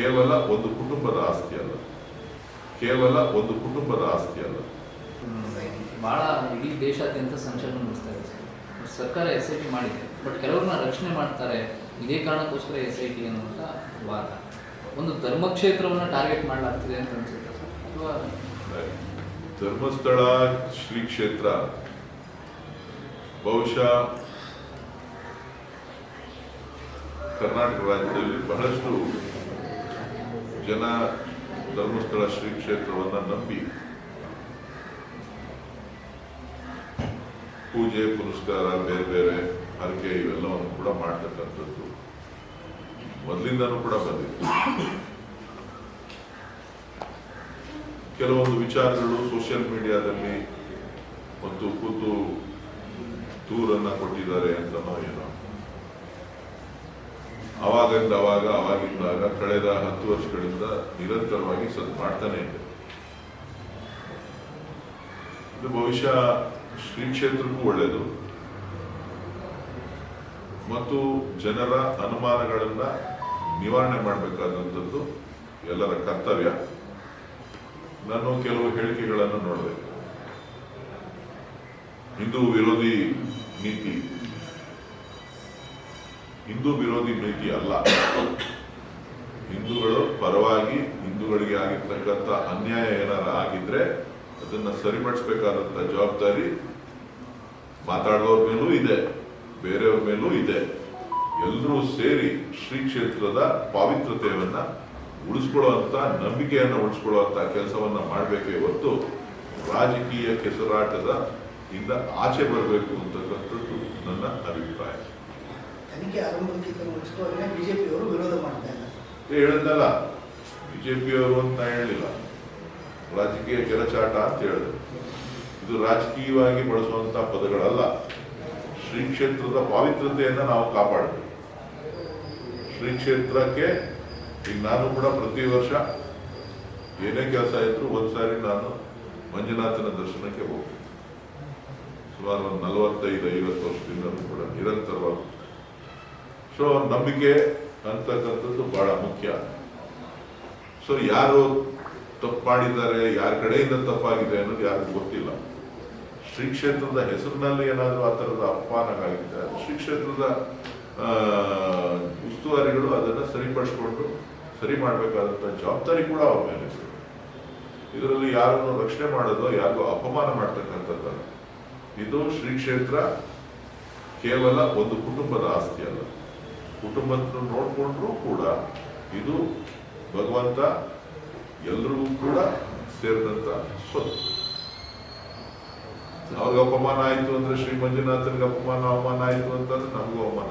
ಕೇವಲ ಒಂದು ಕುಟುಂಬದ ಆಸ್ತಿ ಅಲ್ಲ. ಕೇವಲ ಒಂದು ಕುಟುಂಬದ ಆಸ್ತಿ ಅಲ್ಲ. ಭಾಳ ಇಡೀ ದೇಶಾದ್ಯಂತ ಸಂಚಲನ ಇದೆ ಸರ್. ಸರ್ಕಾರ ಎಸ್ ಐ ಟಿ ಮಾಡಿದೆ ಬಟ್ ಕೆಲವ್ರನ್ನ ರಕ್ಷಣೆ ಮಾಡ್ತಾರೆ ಇದೇ ಕಾರಣಕ್ಕೋಸ್ಕರ ಎಸ್ ಐ ಟಿ ಅನ್ನುವಂಥ ವಾದ. ಒಂದು ಧರ್ಮಕ್ಷೇತ್ರವನ್ನು ಟಾರ್ಗೆಟ್ ಮಾಡಲಾಗ್ತಿದೆ ಅಂತ ಅನ್ಸುತ್ತೆ ಸರ್? ಅಥವಾ ಧರ್ಮಸ್ಥಳ ಶ್ರೀ ಕ್ಷೇತ್ರ ಬಹುಶಃ ಕರ್ನಾಟಕ ರಾಜ್ಯದಲ್ಲಿ ಬಹಳಷ್ಟು ಜನ ಧರ್ಮಸ್ಥಳ ಶ್ರೀ ಕ್ಷೇತ್ರವನ್ನು ನಂಬಿ ಪೂಜೆ ಪುನಸ್ಕಾರ ಬೇರೆ ಬೇರೆ ಹರಕೆ ಇವೆಲ್ಲವನ್ನು ಕೂಡ ಮಾಡ್ತಕ್ಕಂಥದ್ದು. ಮೊದಲಿಂದನೂ ಕೂಡ ಬಂದಿತ್ತು. ಕೆಲವೊಂದು ವಿಚಾರಗಳು ಸೋಷಿಯಲ್ ಮೀಡಿಯಾದಲ್ಲಿ ಮತ್ತು ಕೂತು ದೂರನ್ನ ಕೊಟ್ಟಿದ್ದಾರೆ ಅಂತ ಏನೋ ಅವಾಗಿಂದ ಅವಾಗ ಅವಾಗಿಂದಾಗ ಕಳೆದ ಹತ್ತು ವರ್ಷಗಳಿಂದ ನಿರಂತರವಾಗಿ ಸದ್ ಮಾಡ್ತಾನೆ ಇದೆ. ಇದು ಬಹುಶಃ ಶ್ರೀ ಕ್ಷೇತ್ರಕ್ಕೂ ಒಳ್ಳೆಯದು ಮತ್ತು ಜನರ ಅನುಮಾನಗಳನ್ನು ನಿವಾರಣೆ ಮಾಡಬೇಕಾದಂಥದ್ದು ಎಲ್ಲರ ಕರ್ತವ್ಯ. ನಾನು ಕೆಲವು ಹೇಳಿಕೆಗಳನ್ನು ನೋಡಬೇಕು. ಹಿಂದೂ ವಿರೋಧಿ ನೀತಿ ಹಿಂದೂ ವಿರೋಧಿ ನೀತಿ ಅಲ್ಲ. ಹಿಂದೂಗಳು ಪರವಾಗಿ ಹಿಂದೂಗಳಿಗೆ ಆಗಿರ್ತಕ್ಕಂಥ ಅನ್ಯಾಯ ಏನಾರ ಆಗಿದ್ರೆ ಅದನ್ನ ಸರಿಪಡಿಸಬೇಕಾದಂತ ಜವಾಬ್ದಾರಿ ಮಾತಾಡುವವ್ರ ಮೇಲೂ ಇದೆ, ಬೇರೆಯವ್ರ ಮೇಲೂ ಇದೆ. ಎಲ್ಲರೂ ಸೇರಿ ಶ್ರೀ ಕ್ಷೇತ್ರದ ಪಾವಿತ್ರತೆಯನ್ನ ಉಳಿಸ್ಕೊಳ್ಳುವಂತ, ನಂಬಿಕೆಯನ್ನು ಉಳಿಸ್ಕೊಳ್ಳುವಂತ ಕೆಲಸವನ್ನ ಮಾಡಬೇಕೇ ಹೊತ್ತು ರಾಜಕೀಯ ಕೆಸರಾಟದ ಇಂದ ಆಚೆ ಬರಬೇಕು ಅಂತಕ್ಕಂಥದ್ದು ನನ್ನ ಅಭಿಪ್ರಾಯ. ತನಿಖೆ ಆರಂಭಕ್ಕಿಂತ ಮುಂಚಿತವಾಗಿಯೇ ಬಿಜೆಪಿಯವರು ವಿರೋಧ ಮಾಡ್ತಾ ಬಿಜೆಪಿಯವರು ಅಂತ ಹೇಳಿಲ್ಲ. ರಾಜಕೀಯ ಕೆಲಚಾಟ ಅಂತ ಹೇಳಿದ್ರು. ಇದು ರಾಜಕೀಯವಾಗಿ ಬಳಸುವಂತ ಪದಗಳಲ್ಲ. ಶ್ರೀ ಕ್ಷೇತ್ರದ ಪಾವಿತ್ರತೆಯನ್ನ ನಾವು ಕಾಪಾಡಬೇಕು. ಶ್ರೀ ಕ್ಷೇತ್ರಕ್ಕೆ ಈಗ ನಾನು ಕೂಡ ಪ್ರತಿ ವರ್ಷ ಏನೇ ಕೆಲಸ ಇದ್ರು ಒಂದ್ಸಾರಿ ನಾನು ಮಂಜುನಾಥನ ದರ್ಶನಕ್ಕೆ ಹೋಗ್ತೀನಿ. ಸುಮಾರು ಒಂದು ನಲವತ್ತೈದು ಐವತ್ತು ವರ್ಷದಿಂದಲೂ ಕೂಡ ನಿರಂತರವಾಗಿ ಸೊ ನಂಬಿಕೆ ಅಂತಕ್ಕಂಥದ್ದು ಬಹಳ ಮುಖ್ಯ. ಸೊ ಯಾರು ತಪ್ಪು ಮಾಡಿದ್ದಾರೆ, ಯಾರ ಕಡೆಯಿಂದ ತಪ್ಪಾಗಿದೆ ಅನ್ನೋದು ಯಾರಿಗೂ ಗೊತ್ತಿಲ್ಲ. ಶ್ರೀ ಕ್ಷೇತ್ರದ ಹೆಸರಿನಲ್ಲಿ ಏನಾದರೂ ಆ ಥರದ ಅಪಮಾನಗಳಾಗಿದೆ ಶ್ರೀ ಕ್ಷೇತ್ರದ ಉಸ್ತುವಾರಿಗಳು ಅದನ್ನು ಸರಿಪಡಿಸ್ಕೊಂಡು ಸರಿ ಮಾಡಬೇಕಾದಂಥ ಜವಾಬ್ದಾರಿ ಕೂಡ ಅವ್ರ ಮೇಲೆ ಇದೆ. ಇದರಲ್ಲಿ ಯಾರನ್ನು ರಕ್ಷಣೆ ಮಾಡೋದೋ, ಯಾರಿಗೂ ಅಪಮಾನ ಮಾಡ್ತಕ್ಕಂಥದ್ದಲ್ಲ ಇದು ಶ್ರೀ ಕ್ಷೇತ್ರ ಕೇವಲ ಒಂದು ಕುಟುಂಬದ ಆಸ್ತಿ ಅಲ್ಲ. ಕುಟುಂಬದ ನೋಡ್ಕೊಂಡ್ರು ಕೂಡ ಇದು ಭಗವಂತ ಎಲ್ರಿಗೂ ಕೂಡ ಸೇರಿದಂತ ಸ್ವತ್ತು. ಅವ್ರಿಗೆ ಅಪಮಾನ ಆಯ್ತು ಅಂದ್ರೆ ಶ್ರೀ ಮಂಜುನಾಥನ್ಗೆ ಅಪಮಾನ ಅವಮಾನ ಆಯ್ತು ಅಂತಂದ್ರೆ ನಮಗೂ ಅವಮಾನ